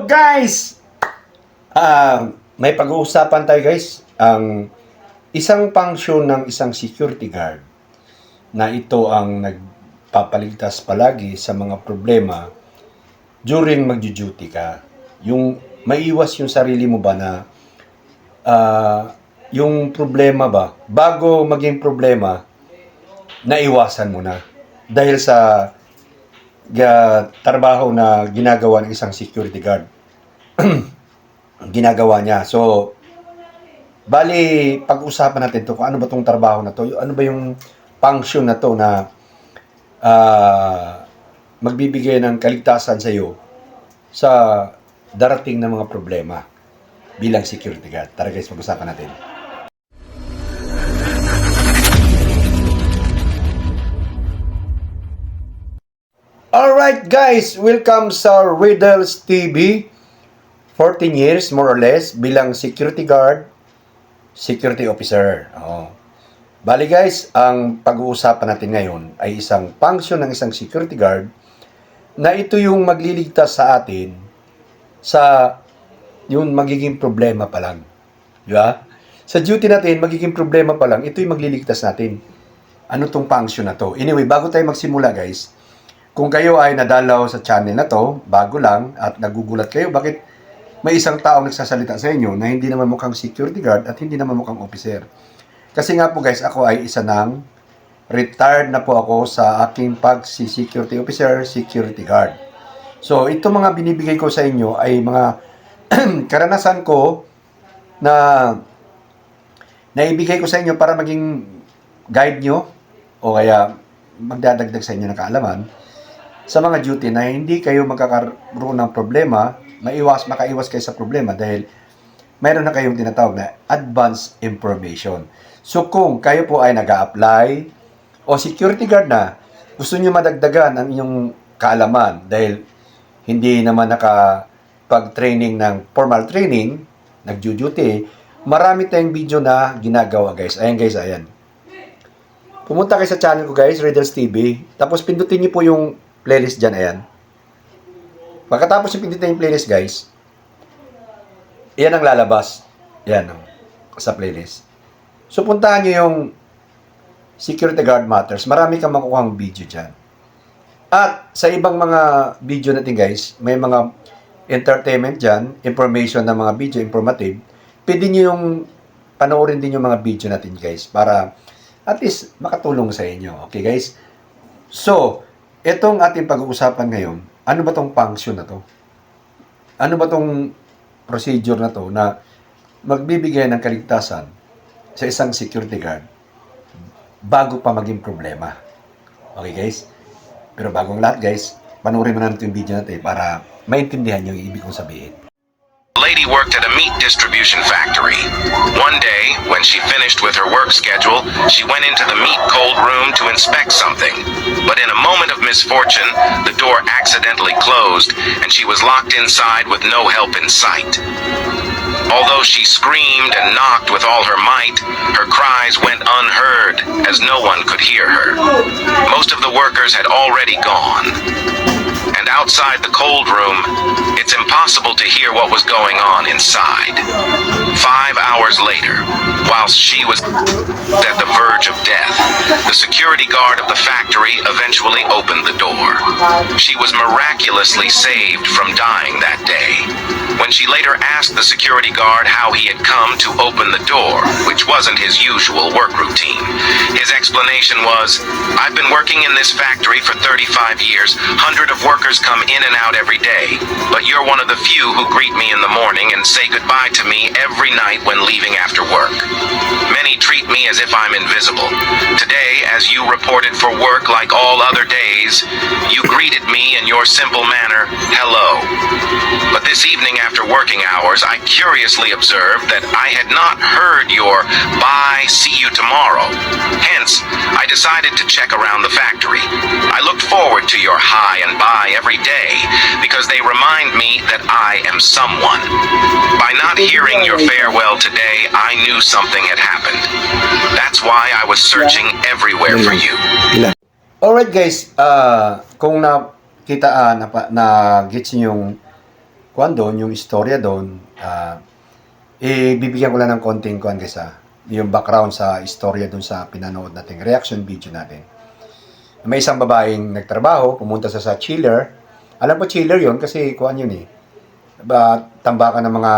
Guys! Ah, may pag-uusapan tayo guys. Ang isang function ng isang security guard na ito ang nagpapaligtas palagi sa mga problema during magjo-duty ka. Yung maiwas yung sarili mo ba na ah, yung problema ba, bago maging problema, naiwasan mo na. Dahil sa trabaho na ginagawa ng isang security guard. ginagawa niya. So, bali, pag-usapan natin to kung ano ba tong trabaho na to, ano ba yung function na to na ah, magbibigay ng kaligtasan sa iyo sa darating na mga problema bilang security guard. Tara guys, pag-usapan natin. Alright guys, welcome sa Riddles TV. 14 years more or less bilang security guard, security officer. Oo. Bali guys, ang pag-uusapan natin ngayon ay isang function ng isang security guard na ito yung magliligtas sa atin sa yung magiging problema pa lang. Di ba? Sa duty natin, magiging problema pa lang, ito yung magliligtas natin. Ano tong function na to? Anyway, bago tayo magsimula guys, kung kayo ay nadalaw sa channel na to, bago lang, at nagugulat kayo, bakit may isang taong nagsasalita sa inyo na hindi naman mukhang security guard at hindi naman mukhang officer. Kasi nga po guys, ako ay isa ng retired na po ako sa aking pag-security officer, security guard. So, ito mga binibigay ko sa inyo ay mga karanasan ko na naibigay ko sa inyo para maging guide nyo o kaya magdadagdag sa inyo ng kaalaman sa mga duty na hindi kayo magkakaroon ng problema, maiwas, makaiwas kayo sa problema dahil mayroon na kayong tinatawag na advance information. So kung kayo po ay nag apply o security guard na, gusto nyo madagdagan ang inyong kaalaman dahil hindi naman nakapag-training ng formal training, nag-duty, marami tayong video na ginagawa guys. Ayan guys, ayan. Pumunta kayo sa channel ko guys, Riddles TV. Tapos pindutin niyo po yung playlist dyan, ayan. Pagkatapos yung pindutin yung playlist guys, yan ang lalabas. Yan, sa playlist. So, puntahan nyo yung Security Guard Matters. Marami kang makukuhang video dyan. At sa ibang mga video natin guys, may mga entertainment dyan, information ng mga video, informative. Pwede nyo yung panoorin din yung mga video natin guys para at least makatulong sa inyo. Okay guys? So, itong ating pag-uusapan ngayon, ano ba tong function na to? Ano ba tong procedure na to na magbibigay ng kaligtasan sa isang security guard bago pa maging problema. Okay guys? Pero bago ang lahat guys, panoorin mo na natin yung video natin para maintindihan yung ibig kong sabihin. Lady worked at a meat distribution factory. One day, when she finished with her work schedule, she went into the meat cold room to inspect something. But in a moment of misfortune, the door accidentally closed and she was locked inside with no help in sight. Although she screamed and knocked with all her might, her cries went unheard as no one could hear her. Most of the workers had already gone. And outside the cold room, it's impossible to hear what was going on inside. Five hours later, whilst she was at the verge of death, the security guard of the factory eventually opened the door. She was miraculously saved from dying that day. When she later asked the security guard how he had come to open the door, which wasn't his usual work routine, his explanation was, I've been working in this factory for 35 years, hundred of workers come in and out every day, but you're one of the few who greet me in the morning and say goodbye to me every night when leaving after work. Many treat as if I'm invisible. Today, as you reported for work like all other days, you greeted me in your simple manner, hello. But this evening after working hours, I curiously observed that I had not heard your bye, see you tomorrow. Hence, I decided to check around the factory. I looked forward to your hi and bye every day because they remind me that I am someone. By not hearing your farewell today, I knew something had happened. That's why I was searching everywhere for you. Alright guys, ah kung nakita ah, na, na gets niyo yung kuan doon, yung istorya doon, ah, eh, bibigyan ko lang ng konting kuan guys ah, yung background sa istorya doon sa pinanood nating reaction video natin. May isang babaeng nagtrabaho, pumunta sa sa chiller. Alam ko chiller yon kasi kuan yun eh. Ba, tambakan ng mga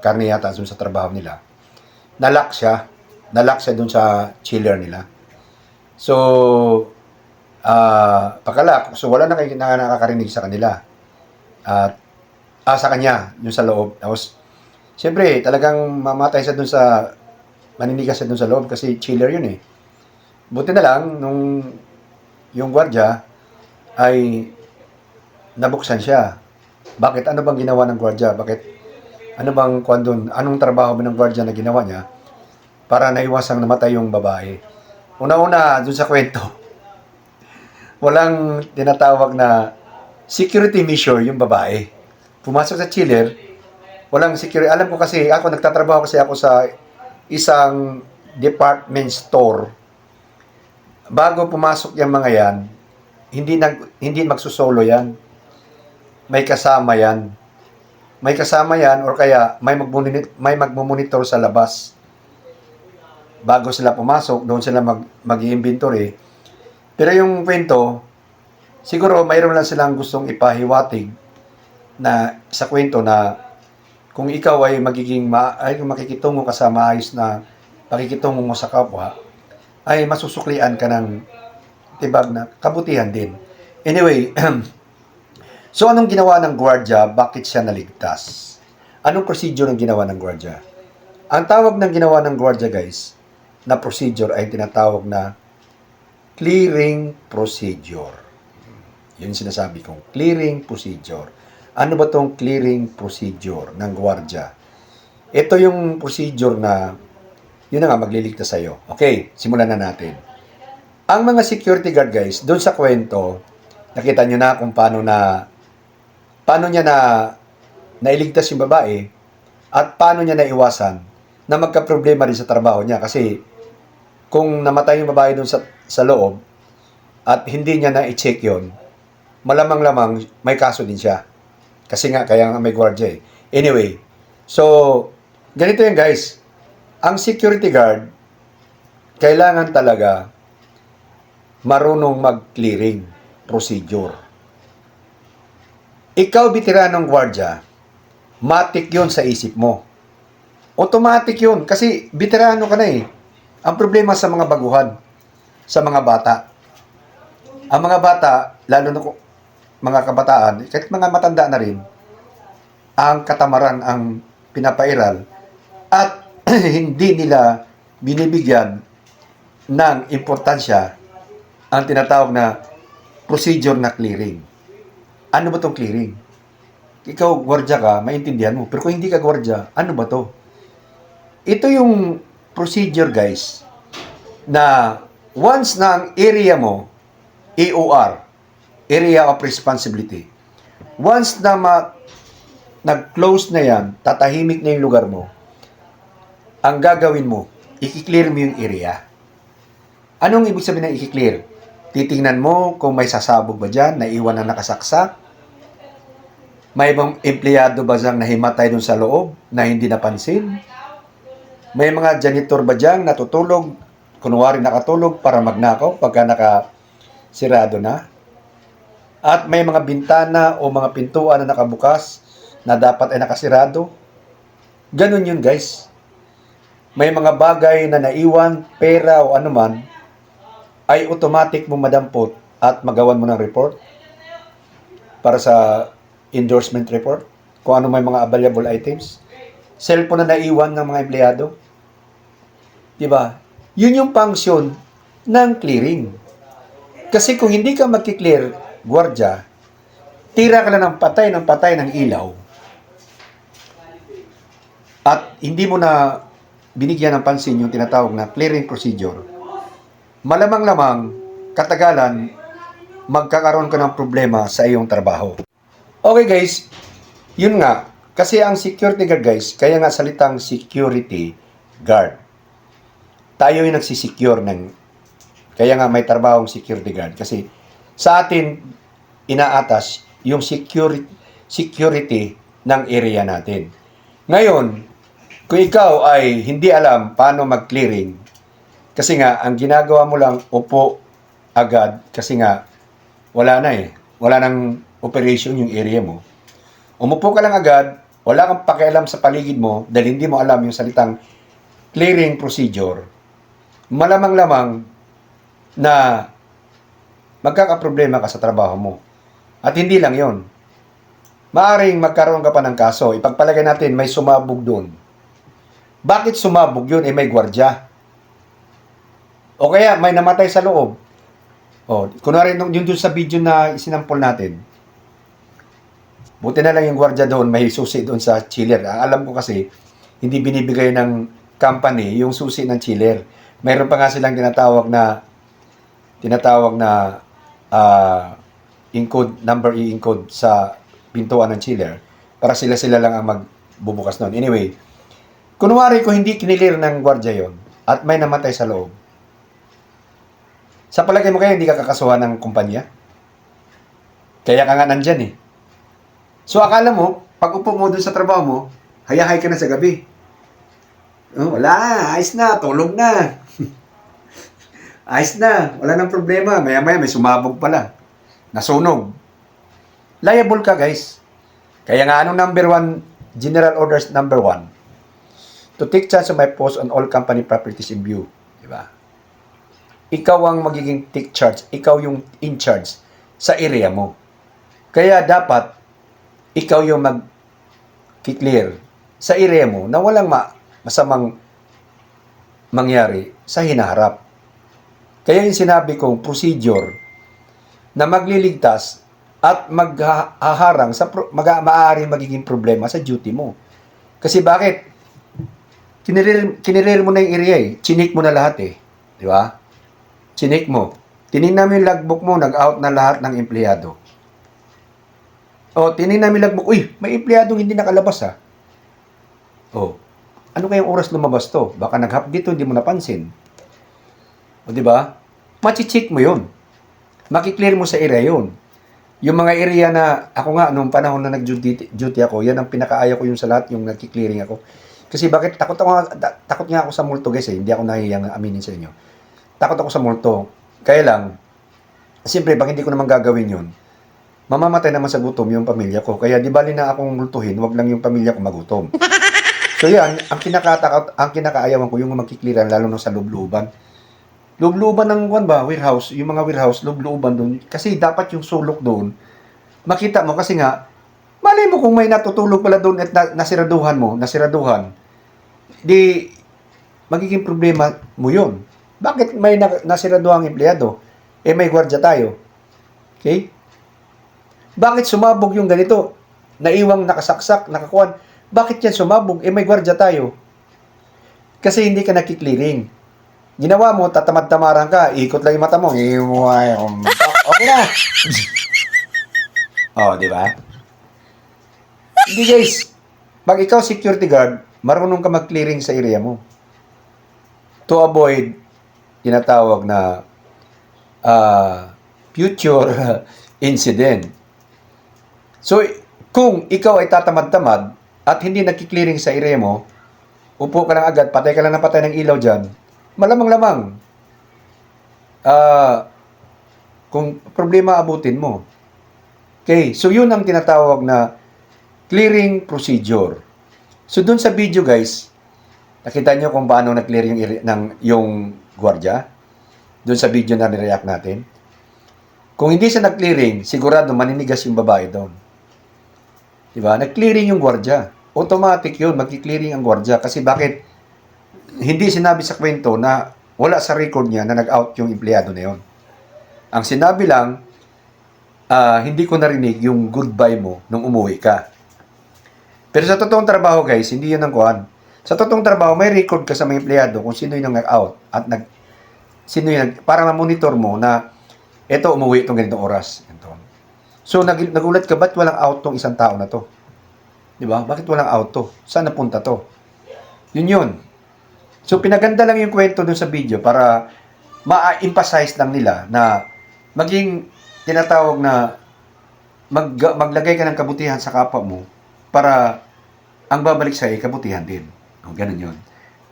karne yata doon sa trabaho nila. Nalak siya. Nalak siya doon sa chiller nila. So, ah, pakalak. So, wala na kayo na nakakarinig sa kanila. At, ah, sa kanya, yung sa loob. Tapos, siyempre, talagang mamatay siya doon sa, maninigas siya doon sa loob kasi chiller yun eh. Buti na lang, nung yung gwardya ay nabuksan siya. Bakit? Ano bang ginawa ng gwardya? Bakit? Ano bang kwan doon? Anong trabaho ba ng gwardya na ginawa niya para naiwasang namatay yung babae? Una-una, doon sa kwento, walang tinatawag na security measure yung babae. Pumasok sa chiller, walang security. Alam ko kasi, ako nagtatrabaho kasi ako sa isang department store. Bago pumasok yung mga yan, hindi nag hindi magsusolo yan. May kasama yan. May kasama yan or kaya may magmonitor, may magmomonitor sa labas. Bago sila pumasok, doon sila mag mag-inventory. Pero yung kwento, siguro mayroon lang silang gustong ipahiwatig na sa kwento na kung ikaw ay magiging ma, ay makikitungo ka sa maayos na pakikitungo mo sa kapwa, ay masusuklian ka ng tibag na kabutihan din. Anyway, so anong ginawa ng gwardya? Bakit siya naligtas? Anong procedure ang ginawa ng gwardya? Ang tawag ng ginawa ng gwardya guys, na procedure ay tinatawag na clearing procedure. Yun sinasabi kong clearing procedure. Ano ba tong clearing procedure ng gwardya? Ito yung procedure na yun na nga, magliligtas sa'yo. Okay, simulan na natin. Ang mga security guard guys, doon sa kwento, nakita nyo na kung paano na, paano niya na, nailigtas yung babae, at paano niya naiwasan na magka-problema rin sa trabaho niya. Kasi, kung namatay yung babae doon sa, sa loob, at hindi niya na-check yon malamang-lamang may kaso din siya. Kasi nga, kaya nga may gwardiya eh. Anyway, so, ganito yan guys ang security guard, kailangan talaga marunong mag-clearing procedure. Ikaw, veteranong gwardya, matik yon sa isip mo. Automatic yun, kasi veterano ka na eh. Ang problema sa mga baguhan, sa mga bata. Ang mga bata, lalo na kung mga kabataan, kahit mga matanda na rin, ang katamaran ang pinapairal at hindi nila binibigyan ng importansya ang tinatawag na procedure na clearing. Ano ba tong clearing? Ikaw, gwardya ka, maintindihan mo. Pero kung hindi ka gwardya, ano ba to? Ito yung procedure, guys, na once na area mo, AOR, Area of Responsibility, once na ma- nag-close na yan, tatahimik na yung lugar mo, ang gagawin mo, i-clear mo yung area. Anong ibig sabihin ng i-clear? Titingnan mo kung may sasabog ba dyan, naiwan na nakasaksak, may ibang empleyado ba dyan nahimatay dun sa loob na hindi napansin? May mga janitor ba dyan natutulog, kunwari nakatulog para magnakaw pagka nakasirado na? At may mga bintana o mga pintuan na nakabukas na dapat ay nakasirado? Ganun yun guys may mga bagay na naiwan, pera o anuman, ay automatic mo madampot at magawan mo ng report para sa endorsement report kung ano may mga available items. Cellphone na naiwan ng mga empleyado. Diba? Yun yung function ng clearing. Kasi kung hindi ka magki-clear, gwardya, tira ka lang ng patay ng patay ng ilaw at hindi mo na binigyan ng pansin yung tinatawag na clearing procedure, malamang-lamang, katagalan, magkakaroon ka ng problema sa iyong trabaho. Okay guys, yun nga, kasi ang security guard guys, kaya nga salitang security guard. Tayo yung nagsisecure ng, kaya nga may trabahong security guard. Kasi sa atin, inaatas yung security, security ng area natin. Ngayon, kung ikaw ay hindi alam paano mag-clearing, kasi nga, ang ginagawa mo lang, upo agad, kasi nga, wala na eh. Wala nang operation yung area mo. Umupo ka lang agad, wala kang pakialam sa paligid mo dahil hindi mo alam yung salitang clearing procedure, malamang-lamang na magkakaproblema ka sa trabaho mo. At hindi lang yon. Maaring magkaroon ka pa ng kaso. Ipagpalagay natin, may sumabog doon. Bakit sumabog yun? Eh, may gwardya. O kaya, may namatay sa loob. O, kunwari, nung- yun doon sa video na isinampol natin, buti na lang yung gwardya doon, may susi doon sa chiller. Ang alam ko kasi, hindi binibigay ng company yung susi ng chiller. Mayroon pa nga silang tinatawag na tinatawag na ah, encode, number i-encode sa pintuan ng chiller para sila-sila lang ang magbubukas noon. Anyway, kunwari ko hindi kinilir ng gwardya yon at may namatay sa loob, sa palagay mo kaya hindi ka kakasuhan ng kumpanya? Kaya ka nga nandyan eh. So akala mo, pag upo mo dun sa trabaho mo, hayahay ka na sa gabi. Oh, wala, ayos na, tulog na. Ayos na, wala nang problema. Maya-maya may sumabog pala. Nasunog. Liable ka, guys. Kaya nga, anong number one, General Orders number one? To take charge of my post on all company properties in view. Di ba? Ikaw ang magiging take charge. Ikaw yung in charge sa area mo. Kaya dapat, ikaw yung mag clear sa area mo na walang ma- masamang mangyari sa hinaharap. Kaya yung sinabi kong procedure na magliligtas at maghaharang sa pro- mag maaari magiging problema sa duty mo. Kasi bakit? Kinirir, kinirir mo na yung area eh. Chinik mo na lahat eh. Di ba? Chinik mo. Tinignan mo yung logbook mo, nag-out na lahat ng empleyado. O, tinignan mo yung logbook, uy, may empleyadong hindi nakalabas ha. O, ano kayang oras lumabas to? Baka nag-hap dito, hindi mo napansin. O, di ba? Machi-check mo yun. Makiklear mo sa area yun. Yung mga area na, ako nga, nung panahon na nag-duty duty ako, yan ang pinakaaya ko yung sa lahat, yung nagki-clearing ako. Kasi bakit, takot ako, takot nga ako sa multo guys eh, hindi ako nahihiyang aminin sa inyo. Takot ako sa multo. Kaya lang, siyempre, pag hindi ko naman gagawin yun, mamamatay naman sa gutom yung pamilya ko. Kaya di bali na akong multuhin, wag lang yung pamilya ko magutom. So yan, ang kinakatakot, ang kinakaayawan ko yung magkikliran lalo na sa lubluban. Lubluban ng kwan ba, warehouse, yung mga warehouse, lubluban doon. Kasi dapat yung sulok doon, makita mo kasi nga, malay mo kung may natutulog pala doon at na, nasiraduhan mo, nasiraduhan, di magiging problema mo yun. Bakit may na, nasiraduhang empleyado? Eh may gwardya tayo. Okay? Bakit sumabog yung ganito? Naiwang nakasaksak, nakakuan. Bakit yan sumabog? Eh may gwardya tayo. Kasi hindi ka nakiklearing. Ginawa mo, tatamad-tamaran ka, ikot lang yung mata mo. Iway, um, okay na. oh, di ba? Hindi guys, pag ikaw security guard, marunong ka mag-clearing sa area mo. To avoid tinatawag na ah, future incident. So, kung ikaw ay tatamad-tamad at hindi nagki-clearing sa area mo, upo ka lang agad, patay ka lang ng patay ng ilaw dyan, malamang-lamang, ah, kung problema abutin mo. Okay, so yun ang tinatawag na clearing procedure. So dun sa video guys, nakita nyo kung paano na-clear yung, ng, yung gwardiya? Dun sa video na nireact natin. Kung hindi siya nag-clearing, sigurado maninigas yung babae doon. Diba? Nag-clearing yung gwardiya. Automatic yun, magki-clearing ang gwardiya. Kasi bakit? Hindi sinabi sa kwento na wala sa record niya na nag-out yung empleyado na yun. Ang sinabi lang, ah, hindi ko narinig yung goodbye mo nung umuwi ka. Pero sa totoong trabaho guys, hindi yun ang kuhan. Sa totoong trabaho, may record ka sa mga empleyado kung sino yung nag-out at nag sino yung para ma-monitor mo na eto umuwi itong ganitong oras. Ganito. So nag, nagulat ka, ba't walang out tong isang tao na to? Di ba? Bakit walang out to? Saan napunta to? Yun yun. So pinaganda lang yung kwento dun sa video para ma-emphasize lang nila na maging tinatawag na mag, maglagay ka ng kabutihan sa kapwa mo para ang babalik sa iyo, kabutihan din. O, ganun yun.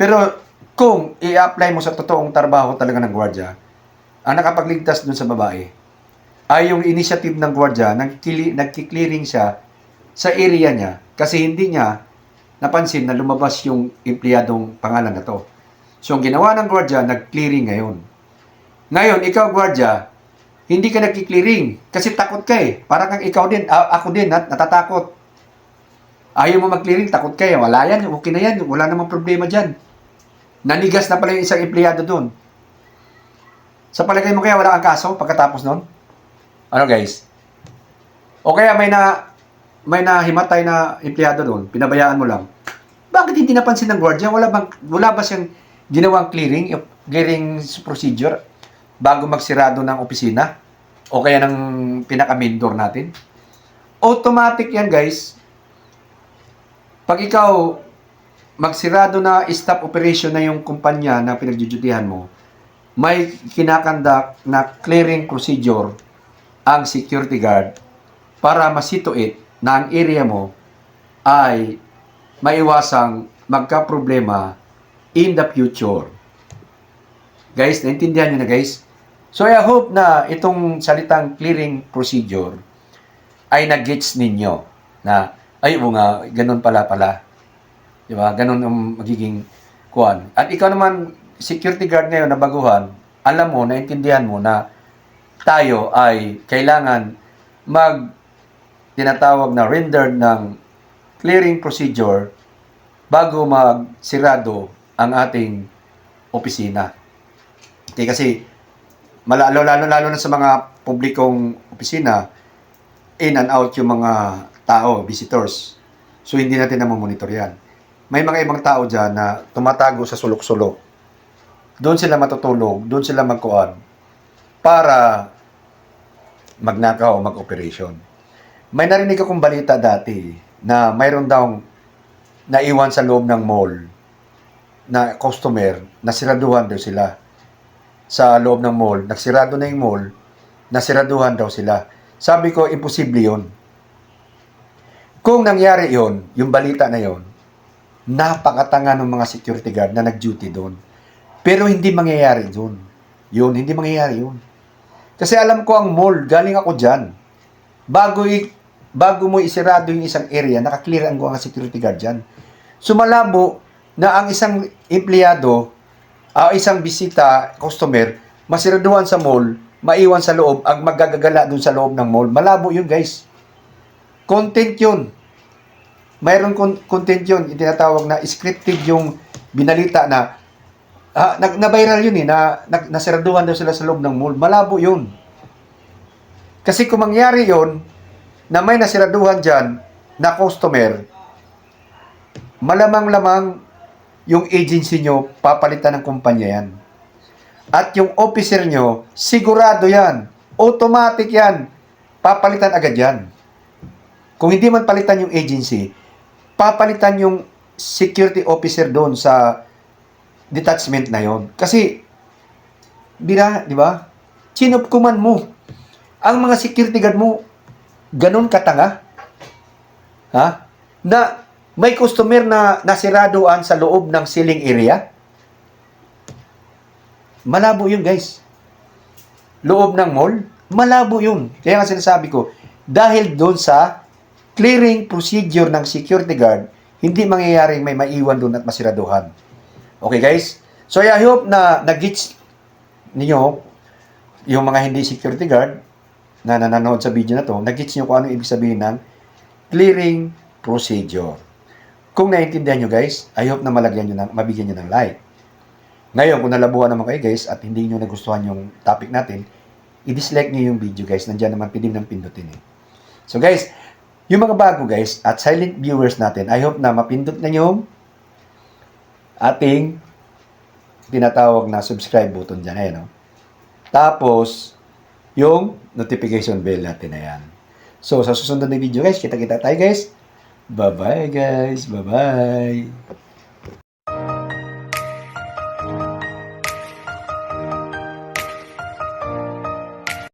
Pero kung i-apply mo sa totoong trabaho talaga ng gwardya, ang nakapagligtas dun sa babae ay yung initiative ng gwardya, nagkili, nagki-clearing siya sa area niya kasi hindi niya napansin na lumabas yung empleyadong pangalan na to. So, ang ginawa ng gwardya, nag-clearing ngayon. Ngayon, ikaw gwardya, hindi ka nagki-clearing kasi takot ka eh. Parang kang ikaw din, ako din, nat- natatakot. Ayaw mo mag-clearing, takot ka eh. Wala yan, okay na yan, wala namang problema dyan. Nanigas na pala yung isang empleyado doon. Sa palagay mo kaya wala kang kaso pagkatapos noon? Ano guys? O kaya may na may nahimatay na empleyado doon, pinabayaan mo lang. Bakit hindi napansin ng gwardiya? Wala bang wala ba siyang ginawang clearing, clearing procedure bago magsirado ng opisina o kaya ng pinaka-main door natin? Automatic yan, guys. Pag ikaw magsirado na stop operation na yung kumpanya na pinagjujutihan mo, may kinakandak na clearing procedure ang security guard para masituate na ang area mo ay maiwasang magka-problema in the future. Guys, naintindihan nyo na guys? So I hope na itong salitang clearing procedure ay nag-gets ninyo na ay oo nga, ganun pala pala. Di ba? Ganun ang magiging kuan. At ikaw naman, security guard ngayon na baguhan, alam mo, naintindihan mo na tayo ay kailangan mag tinatawag na rendered ng clearing procedure bago magsirado ang ating opisina. Okay, kasi malalo lalo lalo na sa mga publikong opisina in and out yung mga tao, visitors. So hindi natin na monitor yan. May mga ibang tao dyan na tumatago sa sulok-sulok. Doon sila matutulog, doon sila magkuhan para magnakaw o mag-operation. May narinig akong balita dati na mayroon daw naiwan sa loob ng mall na customer na siraduhan daw sila sa loob ng mall. Nagsirado na yung mall, nasiraduhan daw sila. Sabi ko, imposible yun. Kung nangyari yon, yung balita na yon, napakatanga ng mga security guard na nag-duty doon. Pero hindi mangyayari doon. Yun, hindi mangyayari yun. Kasi alam ko ang mall, galing ako dyan. Bago, bago mo isirado yung isang area, nakaklear ang mga security guard dyan. Sumalabo na ang isang empleyado, ah, isang bisita, customer, masiraduhan sa mall, maiwan sa loob, ang magagagala dun sa loob ng mall. Malabo yun, guys. Content yun. Mayroon con- content yun, itinatawag na scripted yung binalita na ah, nag na-viral yun eh, na, na nasiraduhan daw sila sa loob ng mall. Malabo yun. Kasi kung mangyari yun, na may nasiraduhan dyan na customer, malamang-lamang yung agency nyo, papalitan ng kumpanya yan. At yung officer nyo, sigurado yan. Automatic yan. Papalitan agad yan. Kung hindi man palitan yung agency, papalitan yung security officer doon sa detachment na yon. Kasi, di di ba? Sinupkuman mo. Ang mga security guard mo, ganun katanga. Ha? Na may customer na nasiraduan sa loob ng ceiling area. Malabo yun, guys. Loob ng mall, malabo yun. Kaya nga sinasabi ko, dahil doon sa clearing procedure ng security guard, hindi mangyayaring may maiwan doon at masiraduhan. Okay, guys? So, I hope na nag-gets ninyo yung mga hindi security guard na nanonood sa video na to, nag-gets nyo kung ano ibig sabihin ng clearing procedure. Kung naiintindihan nyo guys, I hope na malagyan nyo ng, mabigyan nyo ng like. Ngayon, kung nalabuhan naman kayo guys at hindi nyo nagustuhan yung topic natin, i-dislike nyo yung video guys. Nandiyan naman pidim ng pindutin eh. So guys, yung mga bago guys at silent viewers natin, I hope na mapindot na yung ating tinatawag na subscribe button dyan. Ayan, no? Tapos, yung notification bell natin na yan. So, sa susunod na video guys, kita-kita tayo guys. Bye-bye guys. Bye-bye.